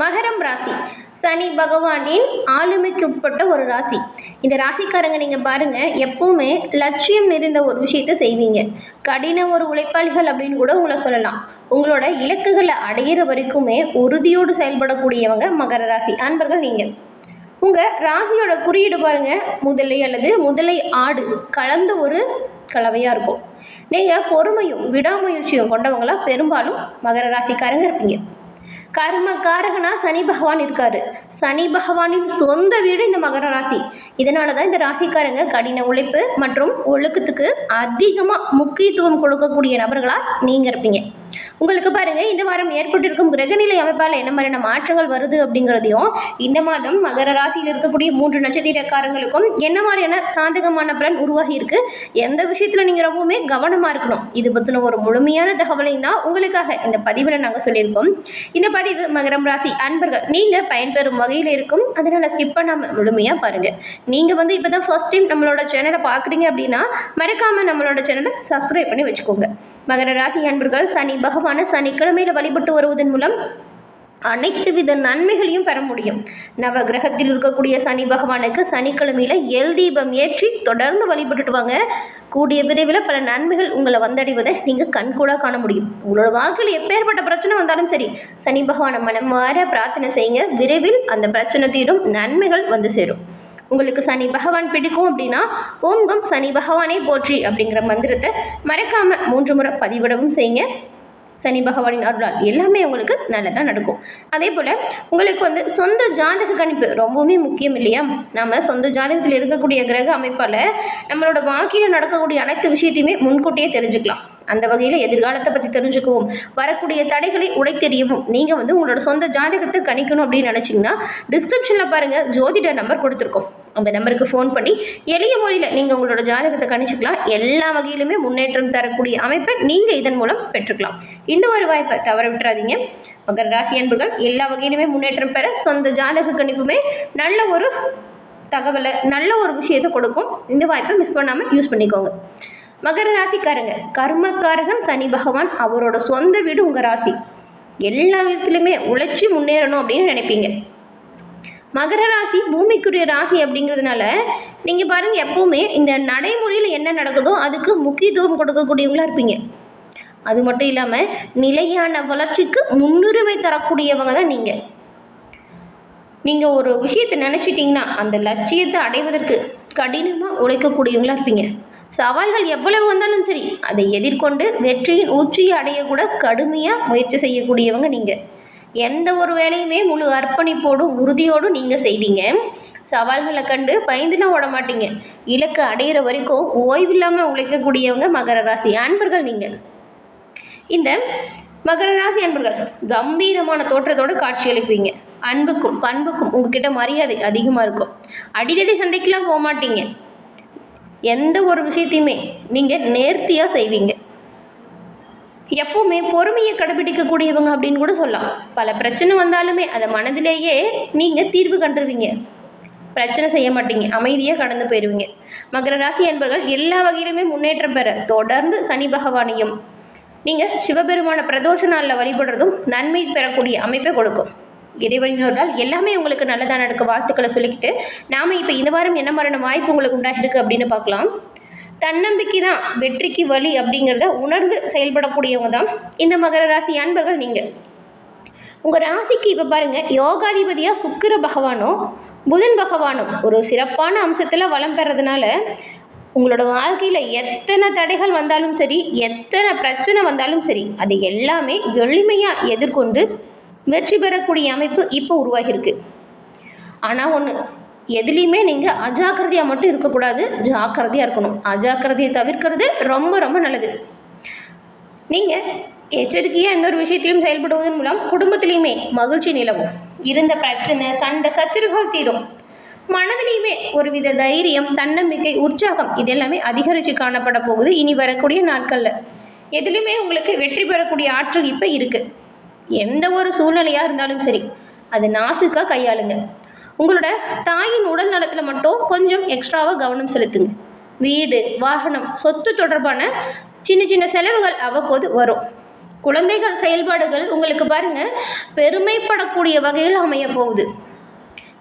மகரம் ராசி. சனி பகவானின் ஆளுமைக்கு உட்பட்ட ஒரு ராசி. இந்த ராசிக்காரங்க நீங்கள் பாருங்கள் எப்போவுமே லட்சியம் நிறைந்த ஒரு விஷயத்தை செய்வீங்க. கடின ஒரு உழைப்பாளிகள் அப்படின்னு கூட உங்களை சொல்லலாம். உங்களோட இலக்குகளை அடையிற வரைக்குமே உறுதியோடு செயல்படக்கூடியவங்க மகர ராசி. அன்பர்கள் நீங்கள் உங்கள் ராசியோட குறியீடு பாருங்கள் முதலை அல்லது முதலை ஆடு. கலந்த ஒரு கலவையாக இருக்கும். நீங்கள் பொறுமையும் விடாமுயற்சியும் கொண்டவங்களாக பெரும்பாலும் மகர ராசிக்காரங்க இருப்பீங்க. கர்ம காரகனா சனி பகவான் இருக்காரு. சனி பகவானின் சொந்த வீடு இந்த மகர ராசி. இதனால தான் இந்த ராசிக்காரங்க கடின உழைப்பு மற்றும் ஒழுக்கத்துக்கு அதிகமாக முக்கியத்துவம் கொடுக்கக்கூடிய நபர்களாக நீங்கள் இருப்பீங்க. உங்களுக்கு பாருங்க இந்த வாரம் ஏற்பட்டிருக்கும் கிரகநிலை அமைப்பால் என்ன மாதிரியான மாற்றங்கள் வருது அப்படிங்கிறதையும் இந்த மாதம் மகர ராசியில் இருக்கக்கூடிய மூன்று நட்சத்திரக்காரங்களுக்கும் என்ன மாதிரியான சாதகமான பலன் உருவாகி இருக்கு? எந்த விஷயத்தில் நீங்கள் ரொம்பவுமே கவனமாக இருக்கணும்? இது பற்றின ஒரு முழுமையான தகவலையும் தான் உங்களுக்காக இந்த பதிவில் நாங்கள் சொல்லியிருக்கோம். இந்த பதிவு மகரம் ராசி அன்பர்கள் நீங்கள் பயன்பெறும் வகையில் இருக்கும். அதனால் ஸ்கிப் பண்ணாமல் முழுமையாக பாருங்கள் நீங்கள் வந்து இப்போ தான் ஃபர்ஸ்ட் டைம் நம்மளோட சேனலை பார்க்குறீங்க அப்படின்னா மறக்காமல் நம்மளோட சேனலை சப்ஸ்கிரைப் பண்ணி வச்சுக்கோங்க. மகர ராசி அன்பர்கள் சனி பகவானை சனிக்கிழமையில் வழிபட்டு வருவதன் மூலம் அனைத்து வித நன்மைகளையும் பெற முடியும். நவ கிரகத்தில் இருக்கக்கூடிய சனி பகவானுக்கு சனிக்கிழமையில எல் தீபம் ஏற்றி தொடர்ந்து வழிபட்டுட்டு வாங்க. கூடிய விரைவில் பல நன்மைகள் உங்களை வந்தடைவதை நீங்கள் கண்கூடாக காண முடியும். உங்களோட வாழ்க்கையில் எப்பேற்பட்ட பிரச்சனை வந்தாலும் சரி சனி பகவானை மனம் மாற பிரார்த்தனை செய்யுங்க. விரைவில் அந்த பிரச்சனை தீரும் நன்மைகள் வந்து சேரும். உங்களுக்கு சனி பகவான் பிடிக்கும் அப்படின்னா ஓங்கம் சனி பகவானே போற்றி அப்படிங்கிற மந்திரத்தை மறக்காமல் மூன்று முறை பதிவிடவும் செய்யுங்க. சனி பகவானின் அருளால் எல்லாமே உங்களுக்கு நல்லதாக நடக்கும். அதே போல் உங்களுக்கு வந்து சொந்த ஜாதக கணிப்பு ரொம்பவுமே முக்கியம் இல்லையா? நம்ம சொந்த ஜாதகத்தில் இருக்கக்கூடிய கிரக அமைப்பால் நம்மளோட வாழ்க்கையில் நடக்கக்கூடிய அனைத்து விஷயத்தையுமே முன்கூட்டியே தெரிஞ்சுக்கலாம். அந்த வகையில் எதிர்காலத்தை பற்றி தெரிஞ்சுக்குவோம். வரக்கூடிய தடைகளை உடைத்தெறியவும். நீங்கள் வந்து உங்களோட சொந்த ஜாதகத்தை கணிக்கணும் அப்படின்னு நினச்சிங்கன்னா டிஸ்கிரிப்ஷனில் பாருங்கள் ஜோதிட நம்பர் கொடுத்துருக்கோம். அந்த நம்பருக்கு ஃபோன் பண்ணி எளிய மொழியில் நீங்கள் உங்களோட ஜாதகத்தை கணிச்சுக்கலாம். எல்லா வகையிலுமே முன்னேற்றம் தரக்கூடிய அமைப்பை நீங்கள் இதன் மூலம் பெற்றுக்கலாம். இந்த ஒரு வாய்ப்பை தவற விட்டுறாதீங்க. மகர ராசி அன்புகள் எல்லா வகையிலுமே முன்னேற்றம் பெற சொந்த ஜாதக கணிப்புமே நல்ல ஒரு தகவலை நல்ல ஒரு விஷயத்தை கொடுக்கும். இந்த வாய்ப்பை மிஸ் பண்ணாமல் யூஸ் பண்ணிக்கோங்க. மகர ராசிக்காரங்க கர்மக்காரகன் சனி பகவான் அவரோட சொந்த வீடு உங்கள் ராசி. எல்லா விதத்துலையுமே உழைச்சி முன்னேறணும் அப்படின்னு நினைப்பீங்க. மகர ராசி பூமிக்குரிய ராசி அப்படிங்கிறதுனால நீங்கள் பாருங்கள் எப்போவுமே இந்த நடைமுறையில் என்ன நடக்குதோ அதுக்கு முக்கியத்துவம் கொடுக்கக்கூடியவங்களா இருப்பீங்க. அது மட்டும் இல்லாமல் நிலையான வளர்ச்சிக்கு முன்னுரிமை தரக்கூடியவங்க தான் நீங்கள் நீங்கள் ஒரு விஷயத்தை நினச்சிட்டிங்கன்னா அந்த லட்சியத்தை அடைவதற்கு கடினமாக உழைக்கக்கூடியவங்களா இருப்பீங்க. சவால்கள் எவ்வளவு வந்தாலும் சரி அதை எதிர்கொண்டு வெற்றியின் உச்சியை அடையக்கூட கடுமையாக முயற்சி செய்யக்கூடியவங்க நீங்கள் எந்த ஒரு வேலையுமே முழு அர்ப்பணிப்போடும் உறுதியோடும் நீங்கள் செய்வீங்க. சவால்களை கண்டு பயந்துலாம் ஓட மாட்டீங்க. இலக்கு அடையிற வரைக்கும் ஓய்வில்லாமல் உழைக்கக்கூடியவங்க மகர ராசி அன்பர்கள் நீங்கள் இந்த மகர ராசி அன்பர்கள் கம்பீரமான தோற்றத்தோடு காட்சியளிப்பீங்க அன்புக்கும் பண்புக்கும் உங்ககிட்ட மரியாதை அதிகமாக இருக்கும். அடிதடி சண்டைக்கெல்லாம் போக மாட்டீங்க எந்த ஒரு விஷயத்தையுமே நீங்கள் நேர்த்தியாக செய்வீங்க. எப்பவுமே பொறுமையை கடைபிடிக்கக்கூடியவங்க அப்படின்னு கூட சொல்லலாம். பல பிரச்சனை வந்தாலுமே அதை மனதிலேயே நீங்கள் தீர்வு கண்டுருவீங்க. பிரச்சனை செய்ய மாட்டீங்க. அமைதியாக கடந்து போயிடுவீங்க மகர ராசி என்பர்கள் எல்லா வகையிலுமே முன்னேற்றம் பெற தொடர்ந்து சனி பகவானையும் நீங்கள் சிவபெருமான பிரதோஷ நாளில் வழிபடுறதும் நன்மை பெறக்கூடிய அமைப்பை கொடுக்கும். இறைவனோடால் எல்லாமே உங்களுக்கு நல்லதாக நடக்க வாழ்த்துக்களை சொல்லிக்கிட்டு நாம் இப்போ இந்த வாரம் என்ன மாதிரியான வாய்ப்பு உங்களுக்கு உண்டாகிருக்கு அப்படின்னு பார்க்கலாம். தன்னம்பிக்கை தான் வெற்றிக்கு வழி அப்படிங்கிறத உணர்ந்து செயல்படக்கூடியவங்க தான் இந்த மகர ராசி அன்பர்கள் நீங்கள் உங்கள் ராசிக்கு இப்போ பாருங்கள் யோகாதிபதியாக சுக்கிர பகவானும் புதன் பகவானும் ஒரு சிறப்பான அம்சத்தில் வளம் பெறதுனால உங்களோட வாழ்க்கையில் எத்தனை தடைகள் வந்தாலும் சரி எத்தனை பிரச்சனை வந்தாலும் சரி அது எல்லாமே எளிமையாக எதிர்கொண்டு வெற்றி பெறக்கூடிய அமைப்பு இப்போ உருவாகியிருக்கு. ஆனால் ஒன்று எதுலேயுமே நீங்கள் அஜாக்கிரதையாக மட்டும் இருக்கக்கூடாது ஜாக்கிரதையாக இருக்கணும். அஜாக்கிரதையை தவிர்க்கிறது ரொம்ப ரொம்ப நல்லது. நீங்கள் எச்சரிக்கையாக எந்த ஒரு விஷயத்திலும் செயல்படுவதன் மூலம் குடும்பத்திலையுமே மகிழ்ச்சி நிலவும். இருந்த பிரச்சனை சண்டை சச்சரவுகள் தீரும். மனதிலையுமே ஒருவித தைரியம் தன்னம்பிக்கை உற்சாகம் இதெல்லாமே அதிகரித்து காணப்பட போகுது இனி வரக்கூடிய நாட்களில். எதுலேயுமே உங்களுக்கு வெற்றி பெறக்கூடிய ஆற்றல் இப்போ இருக்குது எந்த ஒரு சூழ்நிலையாக இருந்தாலும் சரி அது நாசுக்காக கையாளுங்க. உங்களோட தாயின் உடல் நலத்தில் மட்டும் கொஞ்சம் எக்ஸ்ட்ராவாக கவனம் செலுத்துங்க. வீடு வாகனம் சொத்து தொடர்பான சின்ன சின்ன செலவுகள் அவ்வப்போது வரும். குழந்தைகள் செயல்பாடுகள் உங்களுக்கு பாருங்க பெருமைப்படக்கூடிய வகையில் அமைய போகுது.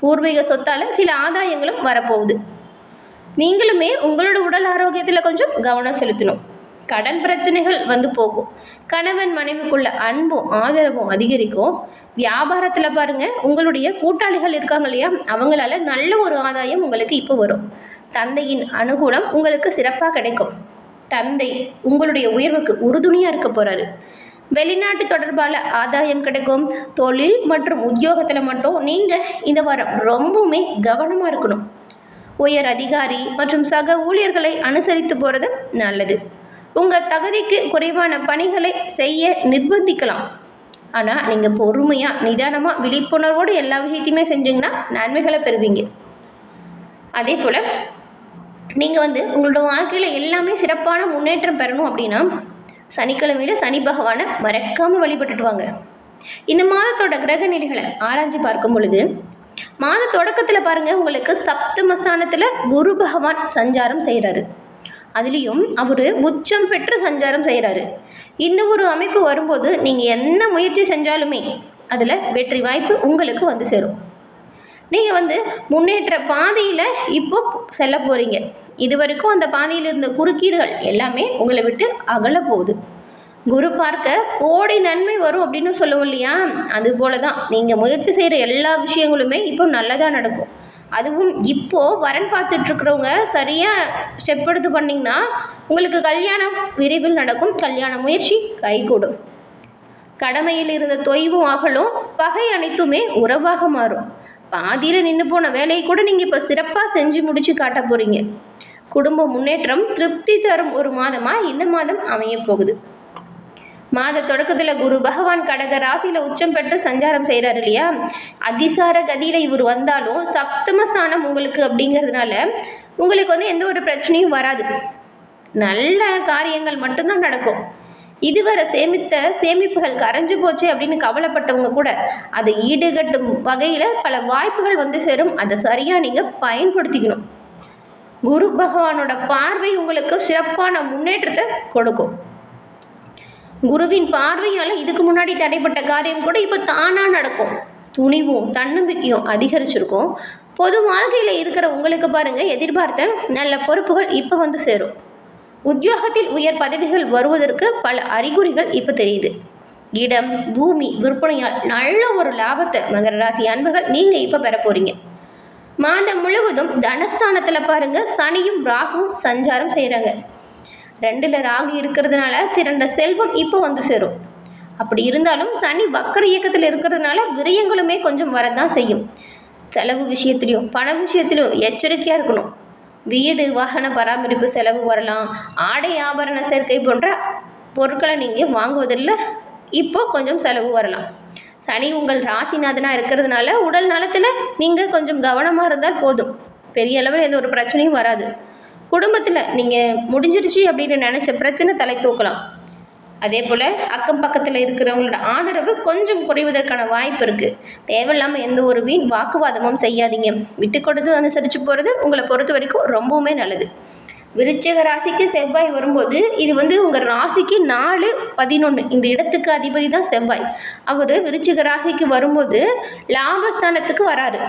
பூர்வீக சொத்தால் சில ஆதாயங்களும் வரப்போகுது. நீங்களுமே உங்களோட உடல் ஆரோக்கியத்தில் கொஞ்சம் கவனம் செலுத்தணும். கடன் பிரச்சனைகள் வந்து போகும். கணவன் மனைவிக்குள்ள அன்பும் ஆதரவும் அதிகரிக்கும். வியாபாரத்தில் பாருங்கள் உங்களுடைய கூட்டாளிகள் இருக்காங்க இல்லையா? அவங்களால நல்ல ஒரு ஆதாயம் உங்களுக்கு இப்போ வரும். தந்தையின் அனுகூலம் உங்களுக்கு சிறப்பாக கிடைக்கும். தந்தை உங்களுடைய உயர்வுக்கு உறுதுணையாக இருக்க போகிறாரு வெளிநாட்டு தொடர்பால ஆதாயம் கிடைக்கும். தொழில் மற்றும் உத்தியோகத்தில் மட்டும் நீங்கள் இந்த வாரம் ரொம்பவுமே கவனமாக இருக்கணும். உயர் அதிகாரி மற்றும் சக ஊழியர்களை அனுசரித்து போகிறது நல்லது. உங்கள் தகுதிக்கு குறைவான பணிகளை செய்ய நிர்பந்திக்கலாம். ஆனால் நீங்கள் பொறுமையாக நிதானமாக விழிப்புணர்வோடு எல்லா விஷயத்தையுமே செஞ்சீங்கன்னா நன்மைகளை பெறுவீங்க. அதே போல் நீங்கள் வந்து உங்களோட வாழ்க்கையில் எல்லாமே சிறப்பான முன்னேற்றம் பெறணும் அப்படின்னா சனிக்கிழமையில் சனி பகவானை மறக்காமல் வழிபட்டுட்டு வாங்க. இந்த மாதத்தோட கிரக நிலைகளை ஆராய்ச்சி பார்க்கும் பொழுது மாத தொடக்கத்தில் பாருங்கள் உங்களுக்கு சப்தமஸ்தானத்தில் குரு பகவான் சஞ்சாரம் செய்கிறாரு அதுலேயும் அவர் உச்சம் பெற்று சஞ்சாரம் செய்கிறாரு இந்த ஒரு அமைப்பு வரும்போது நீங்கள் என்ன முயற்சி செஞ்சாலுமே அதில் வெற்றி வாய்ப்பு உங்களுக்கு வந்து சேரும். நீங்கள் வந்து முன்னேற்ற பாதையில் இப்போ செல்ல போகிறீங்க இது வரைக்கும் அந்த பாதையில் இருந்த குறுக்கீடுகள் எல்லாமே உங்களை விட்டு அகல போகுது. குரு பார்க்க கோடி நன்மை வரும் அப்படின்னு சொல்லுவோம் இல்லையா? அது போல தான் நீங்கள் முயற்சி செய்கிற எல்லா விஷயங்களுமே இப்போ நல்லதாக நடக்கும். அதுவும் இப்போது வரன் பார்த்துட்ருக்குறவங்க சரியாக ஸ்டெப் எடுத்து பண்ணிங்கன்னா உங்களுக்கு கல்யாணம் விரைவில் நடக்கும். கல்யாண முயற்சி கைகூடும். கடமையில் இருந்த தொய்வும் அகலும். பகை அனைத்துமே உறவாக மாறும். பாதியில் நின்று போன வேலையை கூட நீங்கள் இப்போ சிறப்பாக செஞ்சு முடிச்சு காட்ட போகிறீங்க குடும்ப முன்னேற்றம் திருப்தி தரும் ஒரு மாதமாக இந்த மாதம் அமைய போகுது. மாத தொடக்கத்தில் குரு பகவான் கடக ராசியில் உச்சம் பெற்று சஞ்சாரம் செய்கிறாரு இல்லையா? அதிசார கதியில் இவர் வந்தாலும் சப்தமஸ்தானம் உங்களுக்கு அப்படிங்கிறதுனால உங்களுக்கு வந்து எந்த ஒரு பிரச்சனையும் வராது. நல்ல காரியங்கள் மட்டும்தான் நடக்கும். இதுவரை சேமித்த சேமிப்புகள் கரைஞ்சு போச்சு அப்படின்னு கவலைப்பட்டவங்க கூட அதை ஈடுகட்டும் வகையில் பல வாய்ப்புகள் வந்து சேரும். அதை சரியாக நீங்கள் பயன்படுத்திக்கணும். குரு பகவானோட பார்வை உங்களுக்கு சிறப்பான முன்னேற்றத்தை கொடுக்கும். குருவின் பார்வையால் இதுக்கு முன்னாடி தடைப்பட்ட காரியம் கூட இப்போ தானாக நடக்கும். துணிவும் தன்னம்பிக்கையும் அதிகரிச்சிருக்கும். பொது வாழ்க்கையில் இருக்கிற உங்களுக்கு பாருங்கள் எதிர்பார்த்த நல்ல பொறுப்புகள் இப்போ வந்து சேரும். உத்தியோகத்தில் உயர் பதவிகள் வருவதற்கு பல அறிகுறிகள் இப்போ தெரியுது. இடம் பூமி விற்பனையால் நல்ல ஒரு லாபத்தை மகர ராசி அன்பர்கள் நீங்கள் இப்போ பெற போகிறீங்க மாதம் முழுவதும் தனஸ்தானத்தில் பாருங்கள் சனியும் ராகுவும் சஞ்சாரம் செய்கிறாங்க ரெண்டில் ராகு இருக்கிறதுனால திரண்ட செல்வம் இப்போ வந்து சேரும். அப்படி இருந்தாலும் சனி வக்கர இயக்கத்தில் இருக்கிறதுனால விரயங்களுமே கொஞ்சம் வரதான் செய்யும். செலவு விஷயத்துலையும் பண விஷயத்துலையும் எச்சரிக்கையாக இருக்கணும். வீடு வாகன பராமரிப்பு செலவு வரலாம். ஆடை ஆபரண சேர்க்கை போன்ற பொருட்களை நீங்கள் வாங்குவதில் இப்போ கொஞ்சம் செலவு வரலாம். சனி உங்கள் ராசிநாதனாக இருக்கிறதுனால உடல் நலத்தில் நீங்கள் கொஞ்சம் கவனமாக இருந்தால் போதும். பெரிய அளவில் எந்த ஒரு பிரச்சனையும் வராது. குடும்பத்தில் நீங்கள் முடிஞ்சிருச்சு அப்படின்னு நினச்ச பிரச்சனை தலை தூக்கலாம். அதே போல் அக்கம் பக்கத்தில் இருக்கிறவங்களோட ஆதரவு கொஞ்சம் குறைவதற்கான வாய்ப்பு இருக்குது தேவையில்லாமல் எந்த ஒரு வீண் வாக்குவாதமும் செய்யாதீங்க. விட்டு கொடுத்து அனுசரித்து போகிறது உங்களை பொறுத்த வரைக்கும் ரொம்பவுமே நல்லது. விருச்சக ராசிக்கு செவ்வாய் வரும்போது இது வந்து உங்கள் ராசிக்கு நாலு பதினொன்று இந்த இடத்துக்கு அதிபதி தான் செவ்வாய். அவர் விருச்சிக ராசிக்கு வரும்போது லாபஸ்தானத்துக்கு வராரு.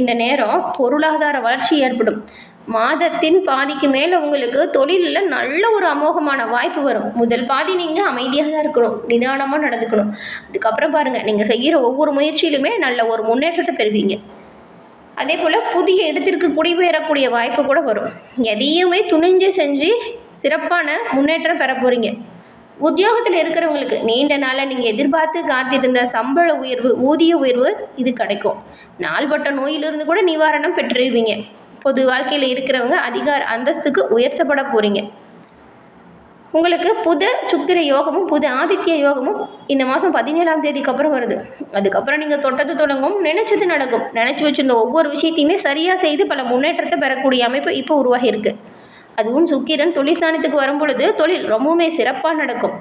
இந்த நேரம் பொருளாதார வளர்ச்சி ஏற்படும். மாதத்தின் பாதிக்கு மேலே உங்களுக்கு தொழிலில் நல்ல ஒரு அமோகமான வாய்ப்பு வரும். முதல் பாதி நீங்கள் அமைதியாக தான் இருக்கணும். நிதானமாக நடந்துக்கணும். அதுக்கப்புறம் பாருங்கள் நீங்கள் செய்கிற ஒவ்வொரு முயற்சியிலுமே நல்ல ஒரு முன்னேற்றத்தை பெறுவீங்க. அதே போல் புதிய இடத்திற்கு குடிபெயரக்கூடிய வாய்ப்பு கூட வரும். எதையுமே துணிஞ்சு செஞ்சு சிறப்பான முன்னேற்றம் பெற போகிறீங்க உத்தியோகத்தில் இருக்கிறவங்களுக்கு நீண்ட நாளாக நீங்கள் எதிர்பார்த்து காத்திருந்த சம்பள உயர்வு ஊதிய உயர்வு இது கிடைக்கும். நாள்பட்ட நோயிலிருந்து கூட நிவாரணம் பெற்றுருவீங்க. பொது வாழ்க்கையில் இருக்கிறவங்க அதிகார அந்தஸ்துக்கு உயர்த்தப்பட போகிறீங்க உங்களுக்கு புது சுக்கிர யோகமும் புது ஆதித்ய யோகமும் இந்த மாதம் பதினேழாம் தேதிக்கு அப்புறம் வருது. அதுக்கப்புறம் நீங்கள் தொட்டது தொடங்கும் நினச்சது நடக்கும். நினச்சி வச்சிருந்த ஒவ்வொரு விஷயத்தையுமே சரியாக செய்து பல முன்னேற்றத்தை பெறக்கூடிய அமைப்பு இப்போ உருவாகியிருக்கு அதுவும் சுக்கிரன் தொழில் ஸ்தானத்துக்கு வரும் பொழுது தொழில் ரொம்பவுமே சிறப்பாக நடக்கும்.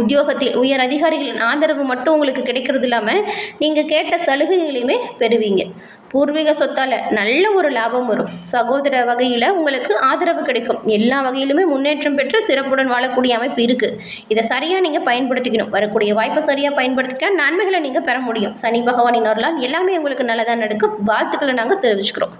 உத்தியோகத்தில் உயர் அதிகாரிகளின் ஆதரவு மட்டும் உங்களுக்கு கிடைக்கிறது இல்லாமல் நீங்கள் கேட்ட சலுகைகளையுமே பெறுவீங்க. பூர்வீக சொத்தால் நல்ல ஒரு லாபம் வரும். சகோதர வகையில் உங்களுக்கு ஆதரவு கிடைக்கும். எல்லா வகையிலுமே முன்னேற்றம் பெற்று சிறப்புடன் வாழக்கூடிய அமைப்பு இருக்குது இதை சரியாக நீங்கள் பயன்படுத்திக்கணும். வரக்கூடிய வாய்ப்பை சரியாக பயன்படுத்திக்கிட்டா நன்மைகளை நீங்கள் பெற முடியும். சனி பகவானின் அருளால் எல்லாமே உங்களுக்கு நல்லதாக நடக்கும். வாழ்த்துக்களை நாங்கள் தெரிவிச்சுக்கிறோம்.